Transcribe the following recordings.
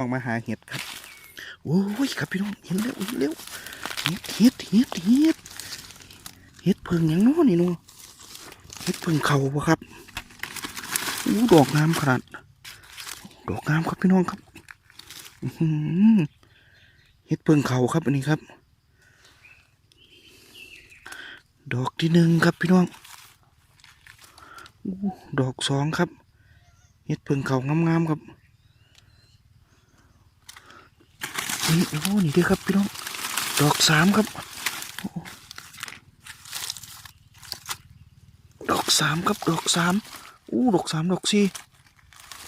ออกมาหาเห็ดครับ โอ้ยครับพี่น้องเห็นแล้วเห็นแล้วเห็ดเห็ดเห็ดเห็ดเห็ดเพิ่งหยังน้อนี่เนาะเห็ดเพิ่งเขาปะครับอู้ดอกงามขนาด ดอกงามครับพี่น้องครับเห็ดเพิ่งเขาครับอันนี้ครับ ดอกที่หนึ่งครับพี่น้องอดอกสองครับ เห็ดเพิ่งเขางามๆครับ นี่โอ้นี่เด้อครับพี่น้องดอกสามครับอดอกสามครับดอกสามอู้ดอกสามดอกสี่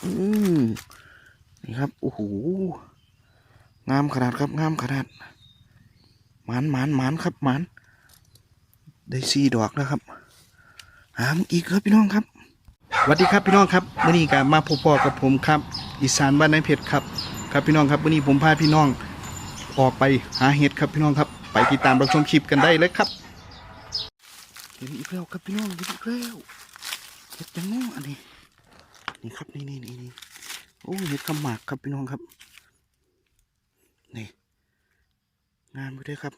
อืมนี่ครับโอ้โหงามขนาดครับงามขนาดหมานหมานหมานครับหมานได้สี่ดอกแล้วครับ หามอีกครับพี่น้องครับสวัสดีครับพี่น้องครับวันนี้ก็มาพบพ่อกับผมครับ อีสานบ้านนายเพชรครับครับพี่น้องครับวันนี้ผมพาพี่น้อง ออกไปหาเห็ดครับพี่น้องครับ ไปติดตามรับชมคลิปกันได้เลยครับเห็นอีกแล้วครับพี่น้องเห็นอีกแล้วเห็ดจังน้ออันนี้นี่ครับนี่นี่นี่นี่โอ้เห็ดขมากครับพี่น้องครับนี่งามไปด้วยครับ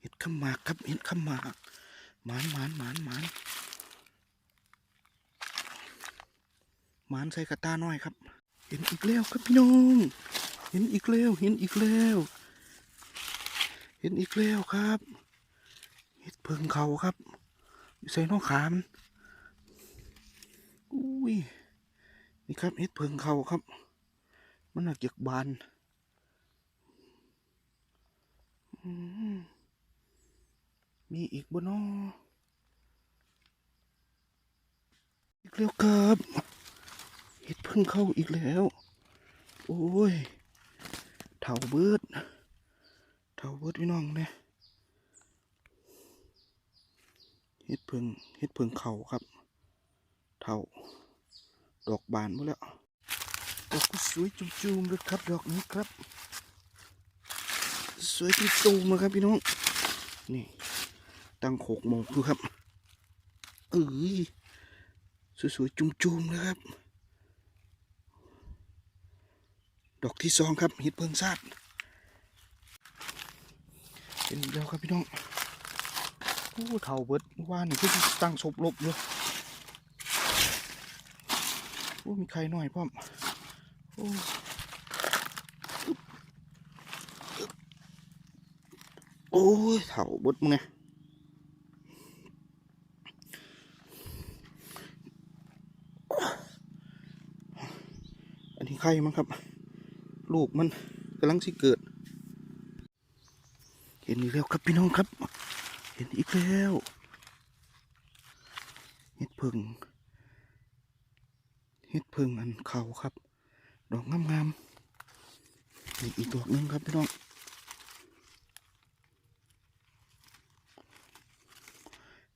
เห็ดขมากครับเห็ดขมากหมานหมานหมานหมานหมานใส่กระตาน้อยครับเห็นอีกแล้วครับพี่น้อง เห็นอีกแล้ว เห็นอีกแล้ว เห็นอีกแล้วครับ เห็ดเพิงเขาครับใส่นอกขามนอุ้ย นี่ครับเห็ดเพิงเขาครับ มันหนักเยกบานมีอีกบนนออีกแล้วครับ เห็ดเพิ่งเข้าอีกแล้ว โอ้ย เท่าเบิดเท่าเบิดพี่น้องเนี่ยเฮ็ดเพิงเฮ็ดเพิงเขาครับเท่าดอกบานหมดแล้วดอกก็สวยจุ่มๆเลยครับดอกนี้ครับ สวยที่ตูมเลยครับพี่น้อง นี่ ตั้งโขกโมงดูครับเอ้ยสวยๆจุ่มๆเลยครับ ดอกที่สองครับเห็ดเพิงซาดเป็นอีกแล้วครับพี่น้องโอ้เท่าเบิดว่านี่คือตั้งศพลบอยู่โอ้มีใครหน่อยพ่อมโอ้โอ้ยเท่าเบิดมึงไงอันนี้ใครมั้งครับ ลูกมันกำลังสิเกิด เห็นอีกแล้วครับพี่น้องครับ เห็นอีกแล้วเห็ดพึ่งเห็ดพึ่งอันเขาครับ ดอกงามๆนี่อีกดอกหนึงครับพี่น้อง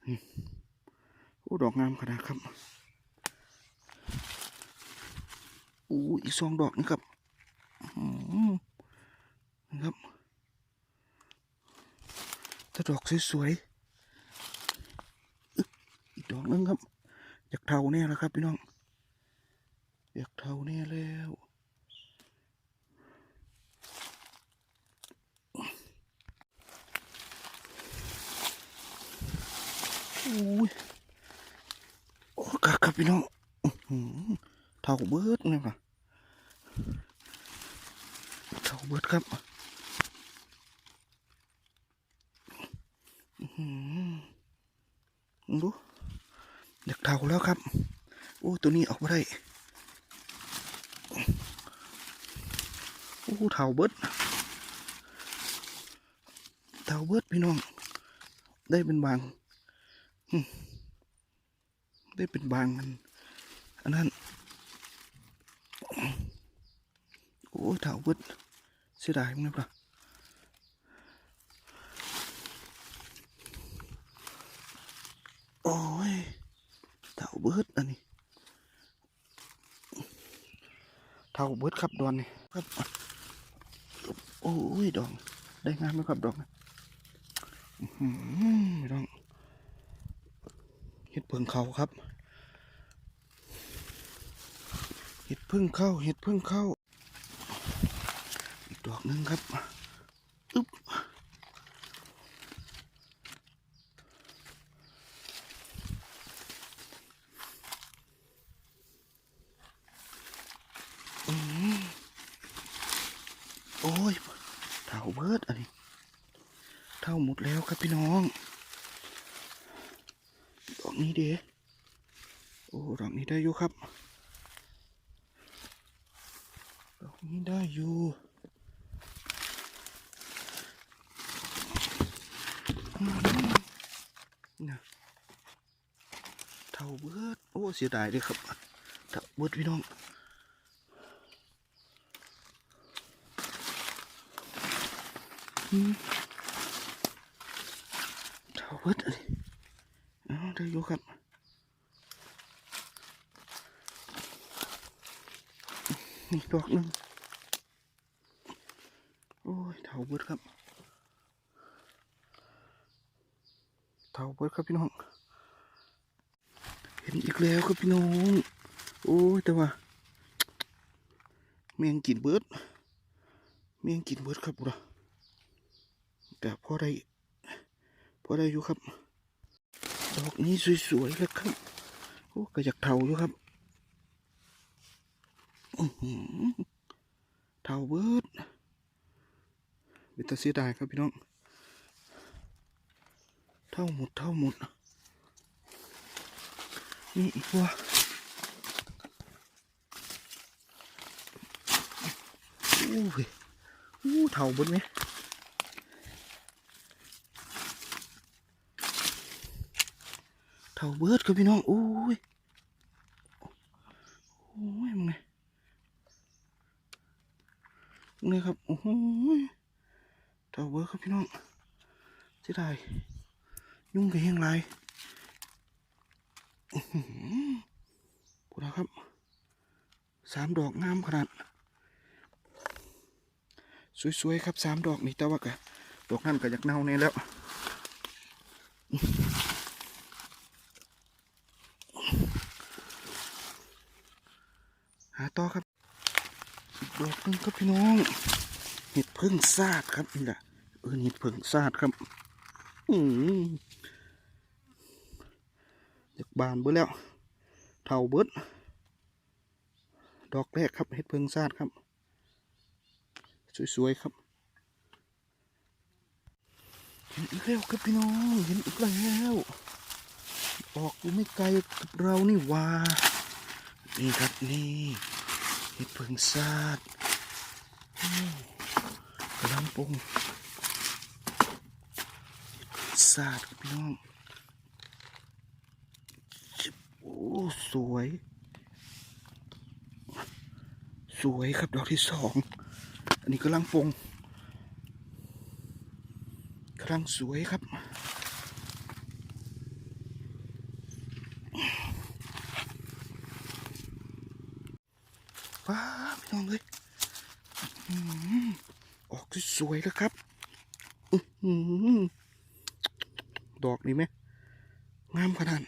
นี่โอ้ดอกงามขนาดครับอู้อีกสองดอกนี่ครับ นะครับถ้าดอกสวยๆ อีกดอกนึงครับ อยากเท่าแน่แล้วครับพี่น้อง อยากเท่าแน่แล้วอุ้ยโอ้ครับครับพี่น้องเท่าเบิดเลยค่ะ เบิดครับอื้อหือดูอยากเท่าแล้วครับ โอ้ ตัวนี้ออกมาได้ โอ้เท่าเบิดเท่าเบิดพี่น้อง ได้เป็นบาง ได้เป็นบางอัน อันนั้น โอ้เท่าเบิด เสียดายมั้งครับโอ้ยเท่าเบิดอันนี้เท่าเบิดครับดอนนี่ครับโอ้ยดอง ได้งานไหมครับดองดองเห็ดเพิ่งเขาครับ เห็ดเพิ่งเข้า เห็ดเพิ่งเข้า หนึ่งครับอึ๊บโอ้ยเท่าเบิดอันนี้เท่าหมดแล้วครับพี่น้องดอกนี้เด้โอ้ดอกนี้ได้อยู่ครับดอกนี้ได้อยู่อืมนะเท่าเบิด โอ้ เสียดายเลยครับเท่าบดพี่น้องอืมเท่าบดเลยเอาได้อยู่ครับนี่ดอกหนึ่งโอ้ยเท่าบดครับเท่าบดครับพี่น้อง กแล้วครับพี่น้อง โอ้ยแต่ว่าแมงกินเบิร์ดแมงกินเบิร์ดครับบุระแต่พอได้พอได้อยู่ครับ ดอกนี้สวยๆเลยครับ โอ้ก็อยากเท่าอยู่ครับเท่าเบิร์ดเป็นตาเสียดายครับพี่น้อง เท่าหมดเท่าหมด นี่อีกว่าอู้ยอู้เท่าเบิดไหมเท่าเบิดครับพี่น้องอู้ยโอ้ยมึงไงนี่ครับโอ้โหเท่าเบอร์ครับพี่น้องเสียดายยุ่งกับเฮงไร อื้อหือกูนะครับสามดอกงามขนาด สวยๆครับสามดอกนี่แต่ว่ากะดอกนั่นก็อยากเน่าแน่แล้วหาต่อครับดอกหนึงครับพี่น้อง เห็ดพึ่งซาดครับนี่แหละเออเห็ดพึ่งซาดครับ อืม บานเบิดแล้วเท่าเบิดดอกแรกครับเห็ดพึ่งซาดครับ สวยๆครับเห็นอีกแล้วครับพี่น้องเห็นอีกแล้วออกอยู่ไม่ไกลกับเรานี่ว่านี่ครับนี่เห็ดเพิงซาดโอ้กระลำปงเห็ดเพิงซาดครับพี่น้อง โอ้สวย สวยครับดอกที่สอง อันนี้กำลังปงกำลังสวยครับว้าพี่น้องเลยออกสวยแล้วครับดอกนี่ไหมงามขนาด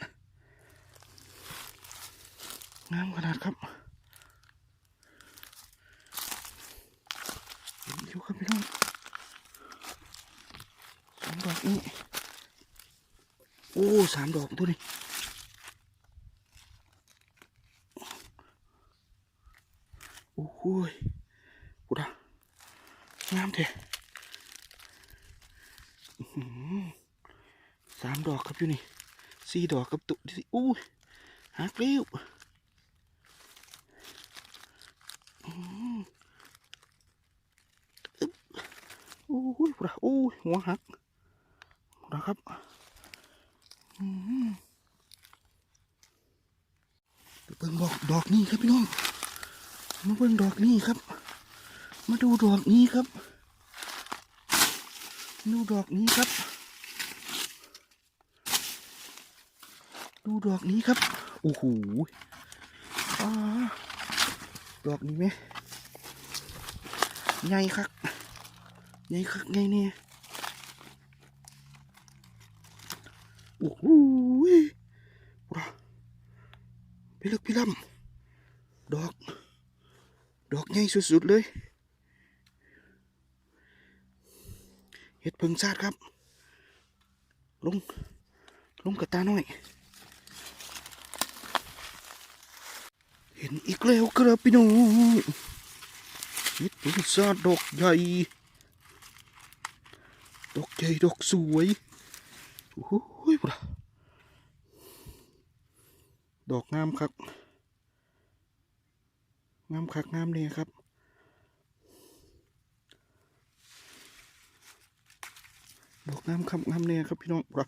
งามขนาดครับเห็นอยู่ครับพี่น้องสามดอกนี้โอ้สามดอกตัวนี้โอ้โหกูดางามเถอะสามดอกครับอยู่นี่สี่ดอกกับตุที่อู้หักเร็วอื้อหืออึ๊บ โอ้ยกูดาโอ้ยหัวหักกูดาครับเบิ่งบอกดอกนี้ครับพี่น้อง มาเบิ่งดอกนี้ครับ มาดูดอกนี้ครับดูดอกนี้ครับ ดูดอกนี้ครับโอ้โหดอกนี้ไหมใหญ่ครับ ใหญ่ครับใหญ่เนี่ยโอ้โหว้าพี่ลึกพี่ลำดอก ดอกใหญ่สุดๆเลย เห็ดเพิงซาดครับ ลง ลงกระตาหน่อย เห็นอีกแล้วครับพี่น้องเห็ดเพิงซาดดอกใหญ่ ดอกใหญ่ดอกสวยโอ้โหบุระดอกงามครับ งามคักงามเลยครับดอกงามครับงามเนี่ยครับพี่น้องบุระ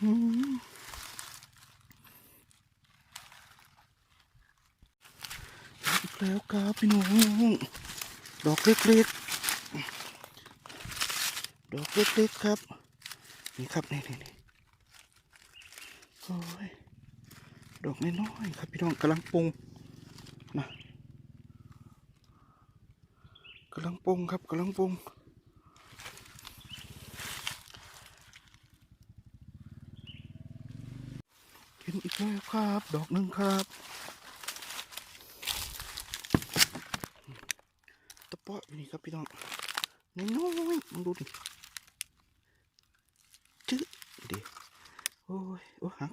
อืมอีกแล้วครับพี่น้อง ดอกเล็กๆ ดอกเล็กๆครับ นี่ครับนี่นี่นี่โอ้ยดอกน้อยๆครับพี่น้องกำลังปรุงนะกำลังปรุงครับกำลังปรุงเห็นอีกแล้วครับ ดอกหนึ่งครับ ตะเปาะอยู่นี่ครับพี่น้องน้อยๆมึงดูดิจื้อเดี๋ยวโอ้ยโอ้หัก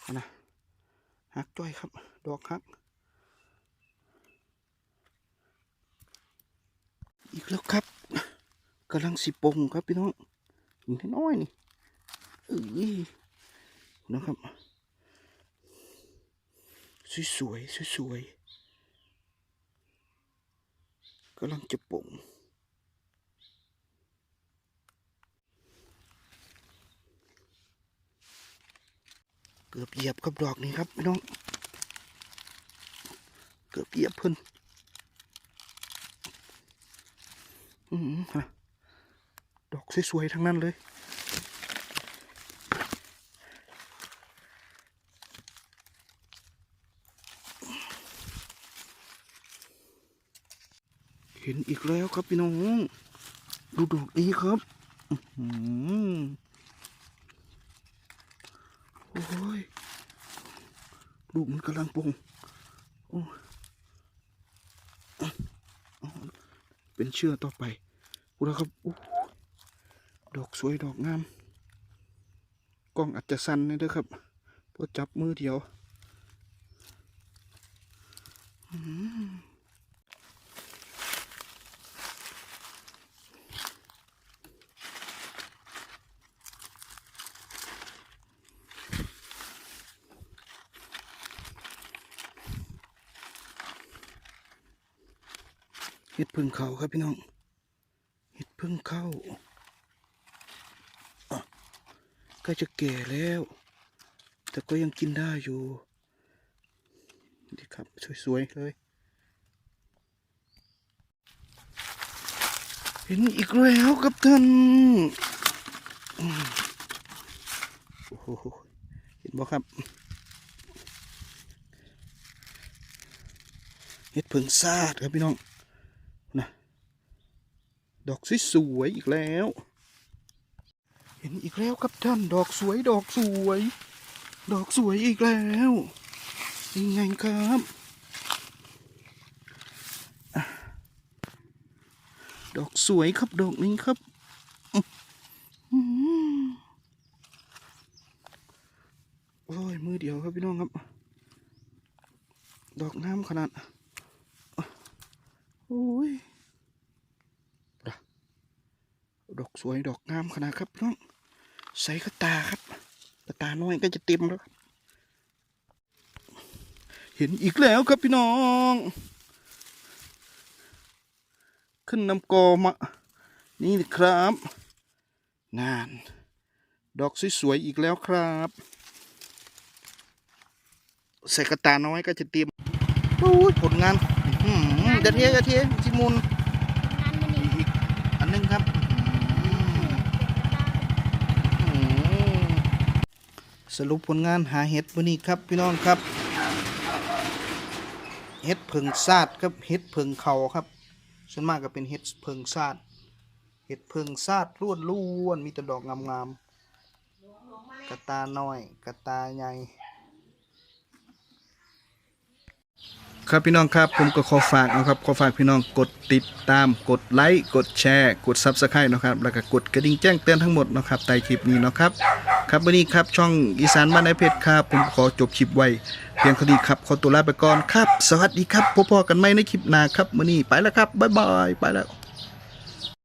เอานะหักจ้อยครับ ดอกหัก อีกแล้วครับกำลังสิปงครับพี่น้องหินน้อยนี่เอ้ยนะครับ สวยๆสวยๆกำลังจะปงเกือบเหยียบกับดอกนี้ครับพี่น้อง เกือบเหยียบเพิ่นอืมฮะดอกสวยๆทั้งนั้นเลย เห็นอีกแล้วครับพี่น้อง ดูดอกนี้ครับอื้อหือโอ้ยลูกมันกำลังปงโอ้ยอ๋อ เป็นเชื่อต่อไปดูนะครับอู้ดอกสวยดอกงาม กล้องอาจจะสั้นนะเด้อครับเพราะจับมือเดียวอืม เห็ดพึ่งเขาครับพี่น้องเห็ดพึ่งเข้ากล้จะแก่แล้ว แต่ก็ยังกินได้อยู่ดีครับ สวยๆเลย เห็นอีกแล้วครับท่านโอ้โหเห็นบ่ครับเห็ดเพิงซาดครับพี่น้อง ดอกสวยๆอีกแล้ว เห็นอีกแล้วครับท่าน ดอกสวยดอกสวย ดอกสวยอีกแล้วยังไงครับดอกสวยครับดอกนี้ครับอื้อหือโอ้ยมือเดียวครับพี่น้องครับ ดอกน้ำขนาด โอ้ย ดอก สวยดอกงามขนาดครับพี่น้องใส่กระตาครับกระตาน้อยก็จะเต็มแล้วครับเห็นอีกแล้วครับพี่น้อง ขึ้นนำกอมา นี่นะครับงาน ดอกสวยๆอีกแล้วครับใส่กระตาน้อยก็จะเต็มโอ้ยผลงานอื้อหือกระเทียกระเทียจิมุนงานมันนี่อีกอันหนึงครับอืมอืม สรุปผลงานหาเห็ดวันนี้ครับพี่น้องครับเห็ดเพิงซาดครับเห็ดเพิงเขาครับส่วนมากก็เป็นเห็ดเพิงซาดเห็ดเพิงซาดร่วนล้วนมีแต่ดอกงามๆกระตาน้อยกระตาใหญ่ ครับพี่น้องครับผมก็ขอฝากนะครับขอฝากพี่น้องกดติดตามกดไลค์กดแชร์ กดซับสไครต์นะครับแล้วก็กดกระดิ่งแจ้งเตือนทั้งหมดนะครับใต้คลิปนี้นะครับครับวันนี้ครับช่องอีสานบ้านไอเพชรครับผมขอจบคลิปไว้เพียงคดีครับขอตัวลาไปก่อนครับ สวัสดีครับพบกันใหม่ในคลิปหน้าครับวันนี้ไปแล้วครับบ๊ายบายไปแล้ว